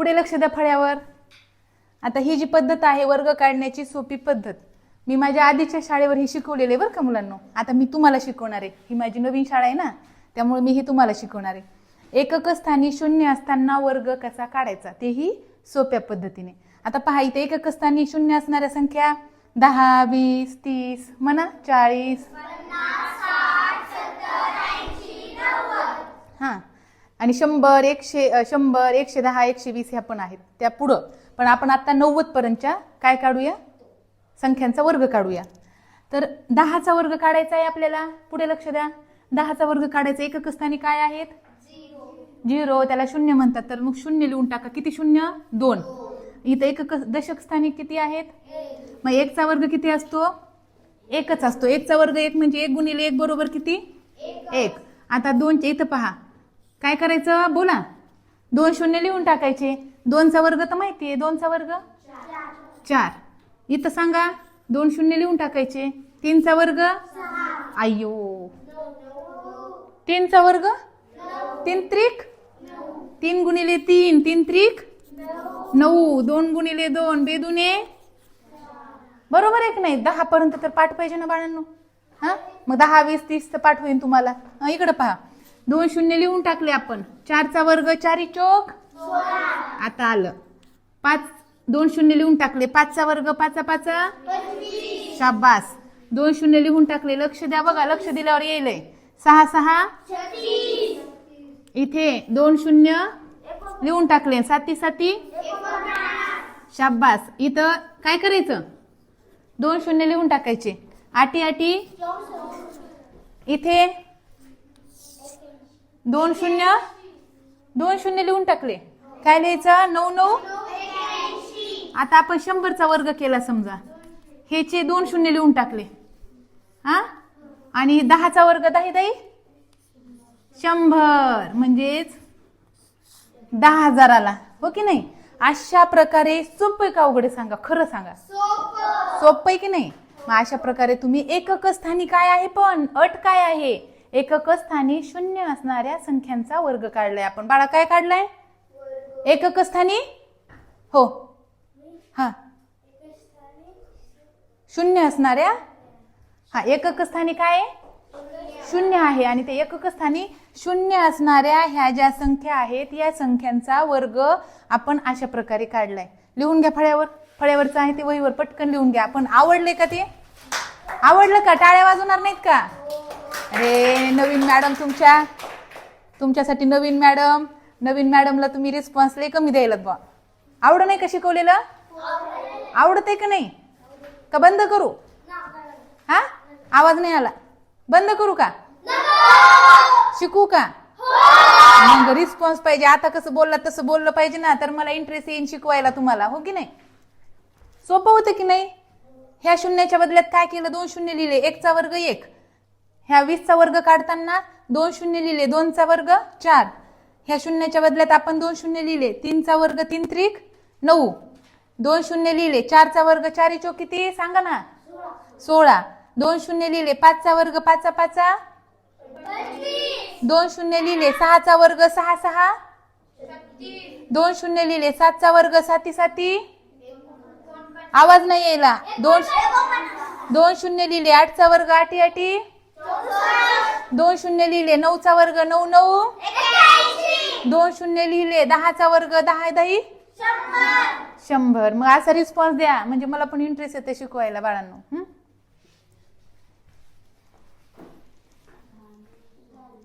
पुढे लक्ष द्या फळ्यावर. आता ही जी पद्धत आहे वर्ग काढण्याची सोपी पद्धत मी माझ्या आधीच्या शाळेवर ही शिकवलेले बरं का मुलांना. आता मी तुम्हाला शिकवणार आहे. ही माझी नवीन शाळा आहे ना त्यामुळे मी ही तुम्हाला शिकवणार आहे. एकक स्थानी शून्य असताना वर्ग कसा काढायचा? तेही सोप्या पद्धतीने. आता पहा इथे एकक स्थानी शून्य असणाऱ्या संख्या दहा वीस तीस म्हणा चाळीस हां आणि शंभर एकशे शंभर एकशे दहा एकशे वीस ह्या पण आहेत. त्या पुढं. पण आपण आता नव्वदपर्यंतच्या काय काढूया? संख्यांचा वर्ग काढूया. तर दहाचा वर्ग काढायचा आहे आपल्याला? पुढे लक्ष द्या. दहाचा वर्ग काढायचा एकक स्थानी काय आहेत? झिरो. त्याला शून्य म्हणतात. तर मग शून्य लिहून टाका. किती शून्य? दोन. इथं एकक दशक स्थानी किती आहेत? मग एकचा वर्ग किती असतो? एकच असतो. एकचा वर्ग एक म्हणजे एक गुणिले एक बरोबर किती? एक. आता दोनचे इथं पहा. काय करायचं? बोला. दोन शून्य लिहून टाकायचे. दोनचा वर्ग तर माहिती आहे. दोनचा वर्ग? चार. इथं सांगा. दोन शून्य लिहून टाकायचे. तीनचा वर्ग? अय्यो. तीनचा वर्ग? तीन त्रिक? तीन गुणिले तीन. तीन त्रिक? नऊ. दोन गुणिले दोन. बेदुने? बरोबर आहे की नाही? दहा पर्यंत तर पाठ पाहिजे ना बाळांनो. हा? मग दहा वीस तीस तर पाठवेन तुम्हाला. इकडं पहा. दोन शून्य लिहून टाकले आपण. चारचा वर्ग चारी चोक. आता आलं. पाच दोन शून्य लिहून टाकले. पाचचा वर्ग पाचा पाचा शाबास. दोन शून्य लिहून टाकले. लक्ष द्या बघा लक्ष दिल्यावर येईल. सहा सहा. इथे दोन शून्य लिहून टाकले. साती साती. शाबास. इथं काय करायचं? दोन शून्य लिहून टाकायचे. आटी आटी. इथे दोन शून्य? दोन शून्य लिहून टाकले. काय लिहायचं? नऊ नऊ? आता आपण शंभरचा वर्ग केला समजा. हेचे दोन शून्य लिहून टाकले. हा? आणि दहाचा वर्ग दही दाई शंभर. म्हणजेच दहा हजाराला. हो की नाही? अशा प्रकारे सोपं आहे का अवघड सांगा? खरं सांगा. सोपं. आहे की नाही? मग अशा प्रकारे तुम्ही एकक स्थानी काय आहे पण? अट काय आहे? एकक स्थानी शून्य असणाऱ्या संख्यांचा वर्ग काढलाय आपण. बाळा काय काढलाय? एकक स्थानी हो. हा. शून्य असणाऱ्या? हा एकक स्थानी काय आहे? शून्य आहे आणि ते एकक स्थानी शून्य असणाऱ्या ह्या ज्या संख्या आहेत या संख्यांचा वर्ग आपण अशा प्रकारे काढलाय. लिहून घ्या फळ्यावर. फळ्यावरचं आहे ते वहीवर पटकन लिहून घ्या. आपण आवडले का ते? आवडलं का? टाळ्या वाजवणार नाहीत का? अरे नवीन मॅडम तुमच्या तुमच्यासाठी नवीन मॅडम नवीन मॅडमला तुम्ही रिस्पॉन्स लय कमी द्यायला बा आवड नाही का शिकवलेलं? आवडत आहे का नाही? का बंद करू? हा? आवाज नाही आला. बंद करू का? शिकू का? मग रिस्पॉन्स पाहिजे. आता कसं बोलला तसं बोललं पाहिजे ना. तर मला इंटरेस्ट येईन शिकवायला तुम्हाला. हो की नाही? सोपं होतं की नाही? ह्या शून्याच्या बदल्यात काय केलं? दोन शून्य लिहिले. एकचा वर्ग एक. ह्या वीसचा वर्ग काढताना दोन शून्य लिहिले दोनचा वर्ग चार. ह्या शून्याच्या बदल्यात आपण दोन शून्य लिहिले तीनचा वर्ग तीन त्रिक नऊ. दोन शून्य लिहिले चारचा वर्ग चारी चो किती? सांगा ना. सोळा. दोन शून्य लिहिले पाचचा वर्ग पाचा पाचा दोन शून्य लिहिले सहाचा वर्ग सहा सहा? दोन शून्य लिहिले सातचा वर्ग साती साती? आवाज नाही यायला. दोन दोन शून्य लिहिले आठचा वर्ग आठी आठी? दोन शून्य लिहिले. नऊचा वर्ग नऊ नऊ. दोन शून्य लिहिले. दहाचा वर्ग दहा दही? शंभर. मग असा रिस्पॉन्स द्या. म्हणजे मला पण इंटरेस्ट येते शिकवायला बाळांनो?